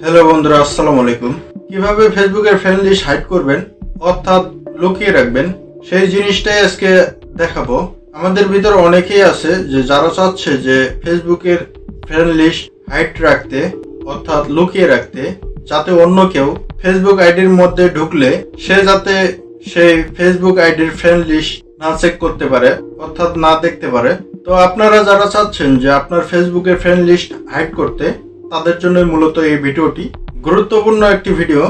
Hello বন্ধুরা, আসসালামু আলাইকুম। কীভাবে ফেসবুকের ফ্রেন্ড লিস্ট হাইড করবেন, অর্থাৎ লুকিয়ে রাখবেন, সেই জিনিসটাই আজকে দেখাবো। আমাদের ভিতর অনেকেই আছে যে যারা চাচ্ছে যে ফেসবুকের ফ্রেন্ড লিস্ট হাইড রাখতে, অর্থাৎ লুকিয়ে রাখতে, যাতে অন্য কেউ ফেসবুক আইডির মধ্যে ঢুকলে সে যাতে সেই ফেসবুক আইডির ফ্রেন্ড লিস্ট না চেক করতে পারে, অর্থাৎ না দেখতে পারে। তো আপনারা যারা চাচ্ছেন যে আপনার ফেসবুকের ফ্রেন্ড লিস্ট হাইড করতে তাদের জন্য মূলত এই ভিডিওটি। গুরুত্বপূর্ণ একটি ভিডিও।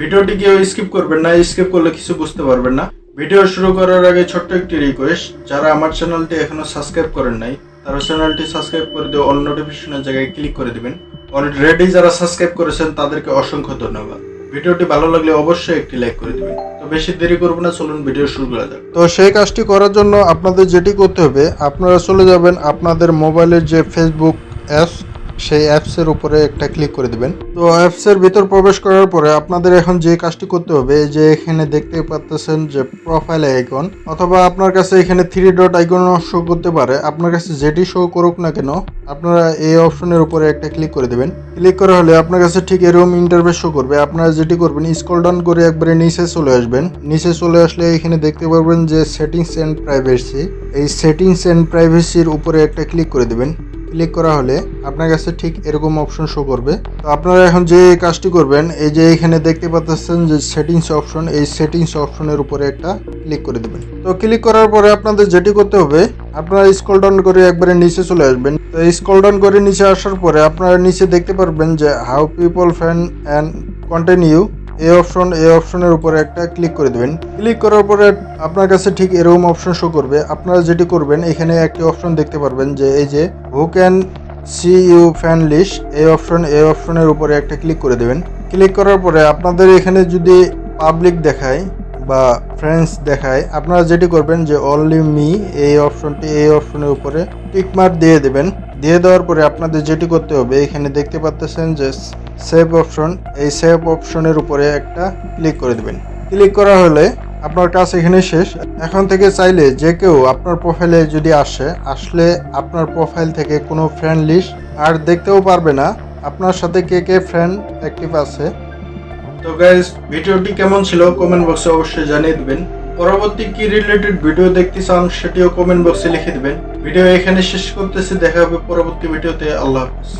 ভিডিওটি কেউ স্কিপ করবেন না, স্কিপ করলে কিছু বুঝতে পারবেন না। ভিডিও শুরু করার আগে ছোট্ট একটি রিকোয়েস্ট যারা আমার চ্যানেলটি এখনও সাবস্ক্রাইব করেন নাই, তারা চ্যানেলটি সাবস্ক্রাইব করে দিয়ে অল নোটিফিকেশনের জায়গায় ক্লিক করে দিবেন। অলরেডি যারা সাবস্ক্রাইব করেছেন, তাদেরকে অসংখ্য ধন্যবাদ। ভিডিওটি ভালো লাগলে অবশ্যই একটি লাইক করে দিবেন। তো বেশি দেরি করব না, চলুন ভিডিও শুরু করা যাক। তো সেই কাজটি করার জন্য আপনাদের যেটি করতে হবে, আপনারা চলে যাবেন আপনাদের মোবাইলের যে ফেসবুক অ্যাপস সেই অ্যাপসের উপরে একটা ক্লিক করে দেবেন। তো অ্যাপসের ভিতর প্রবেশ করার পরে আপনাদের এখন যে কাজটি করতে হবে যে এখানে দেখতে পাচ্ছেন যে প্রোফাইল আইকন অথবা আপনার কাছে এখানে থ্রি ডট আইকন শো করতে পারে। আপনার কাছে যেটি শো করুক না কেন, আপনারা এই অপশনের উপরে একটা ক্লিক করে দেবেন। ক্লিক করা হলে আপনার কাছে ঠিক এরকম ইন্টারভেস শো করবে। আপনারা যেটি করবেন স্ক্রল ডাউন করে একবারে নিচে চলে আসবেন। নিচে চলে আসলে এখানে দেখতে পারবেন যে সেটিংস এন্ড প্রাইভেসি এই সেটিংস এন্ড প্রাইভেসির উপরে একটা ক্লিক করে দেবেন। ক্লিক করা হলে আপনার কাছে ঠিক এরকম অপশন শো করবে। তো আপনারা এখন যে কাজটি করবেন, এই যে এখানে দেখতে পাচ্ছেন যে সেটিংস অপশন এই সেটিংস অপশনের উপরে একটা ক্লিক করে দেবেন। তো ক্লিক করার পরে আপনাদের যেটি করতে হবে, আপনারা স্ক্রল ডাউন করে একবারে নিচে চলে আসবেন। তো স্ক্রল ডাউন করে নিচে আসার পরে আপনারা নিচে দেখতে পারবেন যে how people find and contact এই অপশন এই অপশনের উপরে একটা ক্লিক করে দেবেন। ক্লিক করার পরে আপনার কাছে ঠিক এরকম অপশন শো করবে। আপনারা যেটি করবেন, এখানে একটি অপশন দেখতে পারবেন যে, এই যে who can see you friend list এই অপশন এই অপশনের উপরে একটা ক্লিক করে দেবেন। ক্লিক করার পরে আপনাদের এখানে যদি পাবলিক দেখায় বা ফ্রেন্ডস দেখায়, আপনারা যেটি করবেন যে অনলি মি এই অপশনটি এই অপশনের উপরে টিকমার্ক দিয়ে দেবেন। দিয়ে দেওয়ার পরে আপনাদের যেটি করতে হবে, এখানে দেখতে পাচ্ছেন যে সেভ অপশন এই সেভ অপশনের উপরে একটা ক্লিক করে দেবেন। ক্লিক করা হলে আপনার কাজ এখানে শেষ। এখন থেকে চাইলে যে কেউ আপনার প্রোফাইলে যদি আসে, আসলে আপনার প্রোফাইল থেকে কোনো ফ্রেন্ড লিস্ট আর দেখতেও পারবে না, আপনার সাথে কে কে ফ্রেন্ড অ্যাক্টিভ আছে। তো গাইজ ভিডিওটি কেমন ছিল? কমেন্ট বক্সে অবশ্যই জানিয়ে দিবেন। পরবর্তী কি রিলেটেড ভিডিও দেখতে চান সেটিও কমেন্ট বক্সে লিখে দিবেন। ভিডিও এখানে শেষ করতেছি, দেখা হবে পরবর্তী ভিডিওতে আল্লাহ হাফিজ।